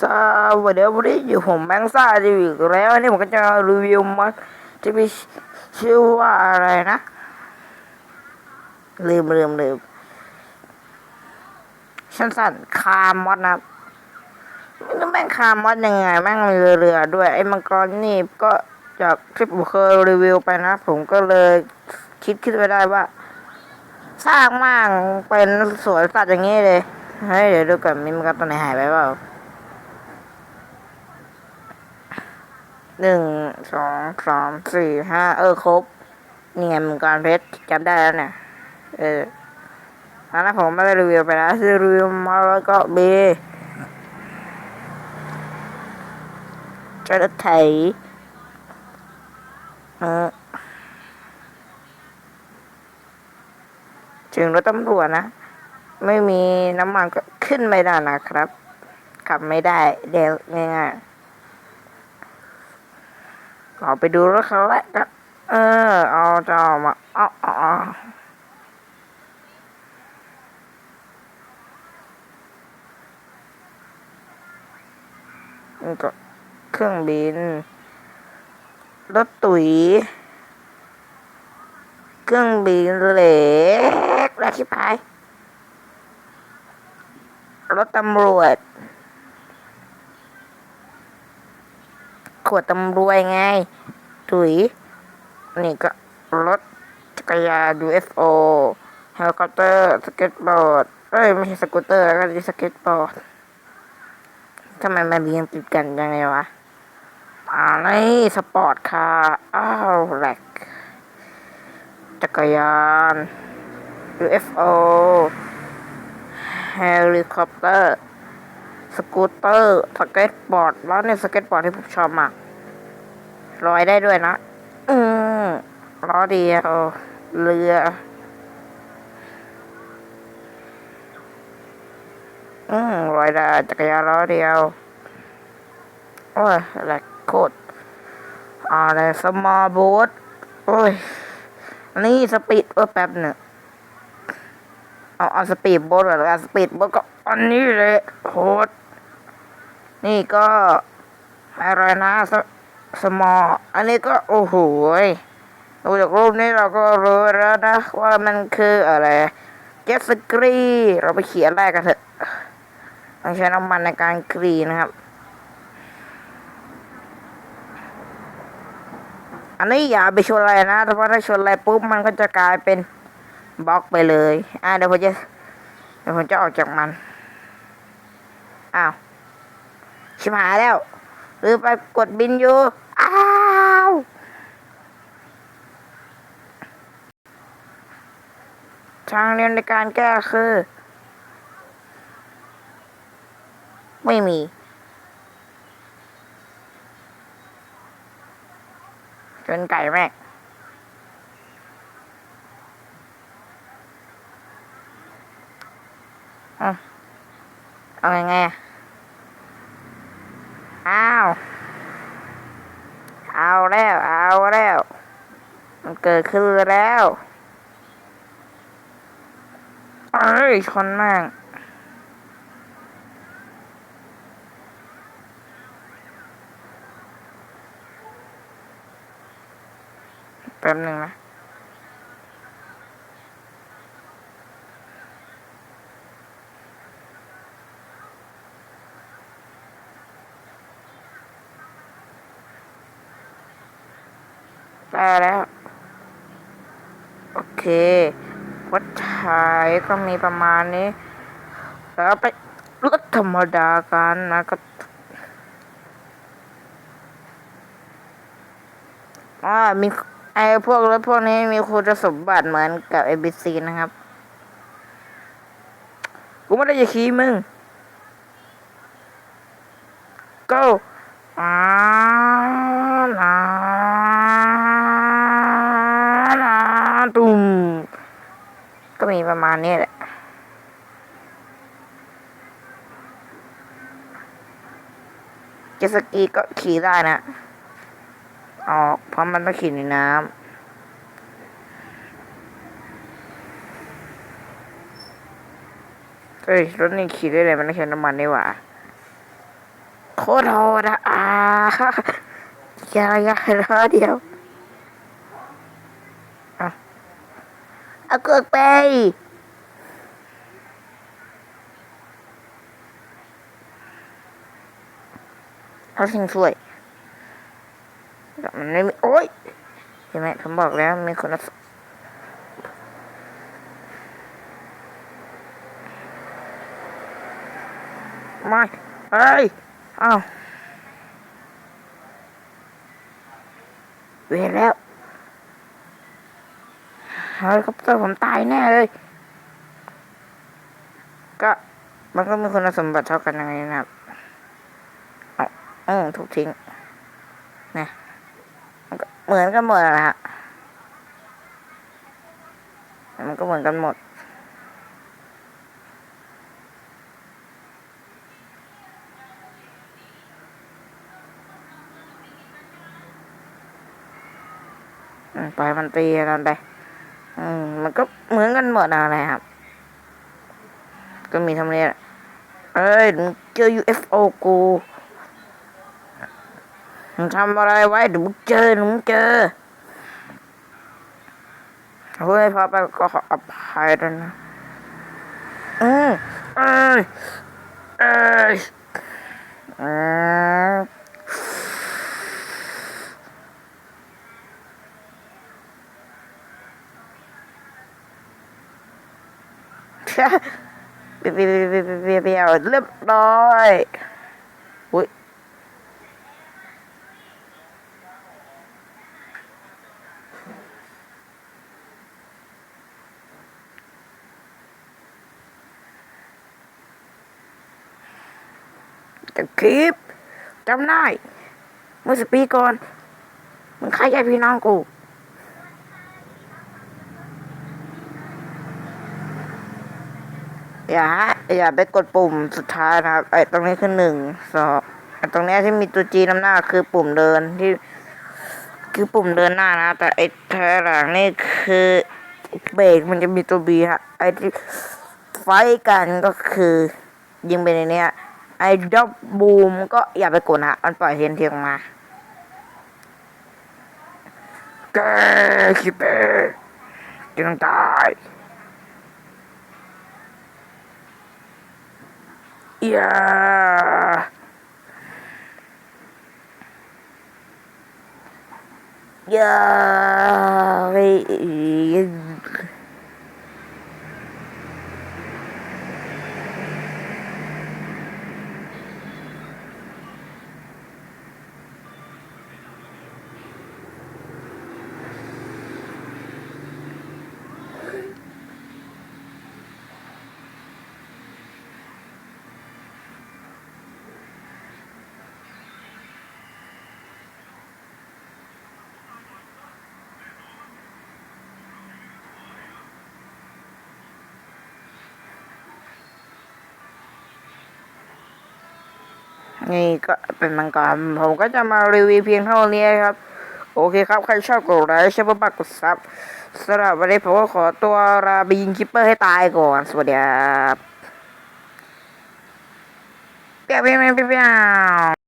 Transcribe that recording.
สวัสดีครับวันนี้อยู่ผมแบงค์ซ่าจะอยู่อีกแล้ววันนี่ผมก็จะรีวิวมอดที่มีชื่อว่าอะไรนะลืมลืมลืมชั้นสั่นคามอดนะครับไม่รู้แม่งคามอดยังไงแม่งมีเรือด้วย ไอ้มังกรนี่ก็จากที่ผมเคยรีวิวไปนะ ผมก็เลยคิดคิดไปได้ว่า สร้างมั่งเป็นสวนสัตว์อย่างนี้เลยเฮ้ยเดี๋ยวดูก่อนมีมังกรตัวไหนหายไปเปล่า หนึ่งสองสามสี่ห้าเออครบ เนี่ไงมังกรเพชรจำได้แล้วเนี่ยเออแล้นผมไม่ได้รีวิวไปแล้วที่รีวิวมาแล้วก็เบจระไถเออถึงรถตำรวจนะ ไม่มีน้ำมันก็ขึ้นไม่ได้นะครับ ขับไม่ได้เดี๋ยวง่ายๆ เราไปดูรถเขาแล้วกัน เออ เอาจะเอามาเอาเอาเอานี่ก็เครื่องบิน รถตุ๋ย เครื่องบินเหล็กและชิบหาย รถตำรวจ ขวดตำรวจไง ถุย นี่ก็รถจักรยาน UFO เฮลิคอปเตอร์ สเก็ตบอร์ด เอ้ย ไม่ใช่สกูตเตอร์แล้วก็สเก็ตบอร์ดทำไมมันเรียงติดกันยังไงวะอ่านี่สปอร์ตคาร์อ้าวแหลกจักรยาน UFO เฮลิคอปเตอร์ สกูตเตอร์ สเก็ตบอร์ด แล้วเนี่ยสเก็ตบอร์ดที่ผมชอบมากลอยได้ด้วยนะ อืมล้อเดียวเรือ อืมลอยได้จักรยานล้อเดียว โอ้ยแหลกโคตรอะไรสมอลบูทโอ้ยอันนี้สปีดเออแป๊บหนึ่ง เอาเอาสปีดโบ๊ทก่อนเอาสปีดโบ๊ทก็อันนี้เลยโคตรนี่ก็อะไรนะสสมอ อันนี้ก็โอ้โหดูจากรูปนี้เราก็รู้แล้วนะ ว่ามันคืออะไรเจ็ตสกีเราไปเขียนแรกกันเถอะต้องใช้น้ำมันในการกรีนะครับ อันนี้อย่าไปชนอะไรนะเพราะถ้าชนอะไรปุ๊บมันก็จะกลายเป็น บล็อกไปเลย อ่าเดี๋ยวผมจะ เดี๋ยวผมจะออกจากมัน อ้าว ชิบหายแล้วหรือไปกดบินอยู่ อ้าว ทางเรียนในการแก้คือ ไม่มีจนไก่แม่ อะเอาไงไงอะอ้าว เอาแล้ว เอาแล้ว มันเกิดขึ้นแล้วเอ้ยชนม่งแป๊บหนึ่งนะ ได้แล้ว โอเควัดฉายก็มีประมาณนี้ แล้วไปรถธรรมดากันนะก็อ่ามีไอ้พวกรถพวกนี้มีคุณสมบัติเหมือนกับเอ ABC นะครับ กูไม่ได้จะขี่มึง go อ่านา มีประมาณนี้แหละ เจสกีก็ขี่ได้นะ ออกเพราะมันต้องขี่ในน้ำเฮ้ยรถนี่ขี่ได้เลยมันไม่ใช้น้ำมันนี่หว่าโคตรโหดอะอ่าอย่าอย่าล้อเดียวเอา เอาเกือกไป เอาทิ้งถ้วยแต่มันไม่มีโอ๊ยเห็นไหมผมบอกแล้วมีคนละไม่เฮ้ยอ้าวเวรแล้ว เฮลิคอปเตอร์ผมตายแน่เลย ก็มันก็มีคุณสมบัติเท่ากันยังไงนะครับเอาเออถูกทิ้งนะมันก็เหมือนกันหมดอะฮะมันก็เหมือนกันหมดอืมปมันตีกันไป อืมมันก็เหมือนกันหมดอะไรครับ ก็มีทำเนียเอ้ยมึงเจอ UFO กูมึงทำอะไรไว้เดี๋ยวมึงเจอมึงเจอเฮ้ยพอไปก็ขออภัยด้วยนะอืมเอ้ยเอ้ยอืมเปีย เปียวเปียวเปียวเปียวเรียบร้อยอุ้ยแต่คลิปจำได้เมื่อสิบปีก่อน มึงฆ่าญาติพี่น้องกู อย่าฮะอย่าไปกดปุ่มสุดท้ายนะครับไอ้ตรงนี้คือหนึ่งสองไอ้ตรงนี้ที่มีตัวจีนำหน้าคือปุ่มเดินที่ คือปุ่มเดินหน้านะ แต่ไอ้ถอยหลังนี่คือเบรกมันจะมีตัวบีฮะไอ้ที่ไฟกันก็คือ ยิงไปในเนี้ยไอ้ด็อบบูมก็อย่าไปกดฮะมันปล่อยเทียนเทียงมาแกคิดเปจึงตาย อย่ นี่ก็เป็นมังกรผมก็จะมารีวิวเพียงเท่านี้ครับ โอเคครับ ใครชอบกดไลค์ชอบมากกดซับสำหรับวันนี้ผมก็ขอตัวลาไปยิงคิปเปอร์ให้ตายก่อน สวัสดีครับเปียวเปียวเปียวเปียว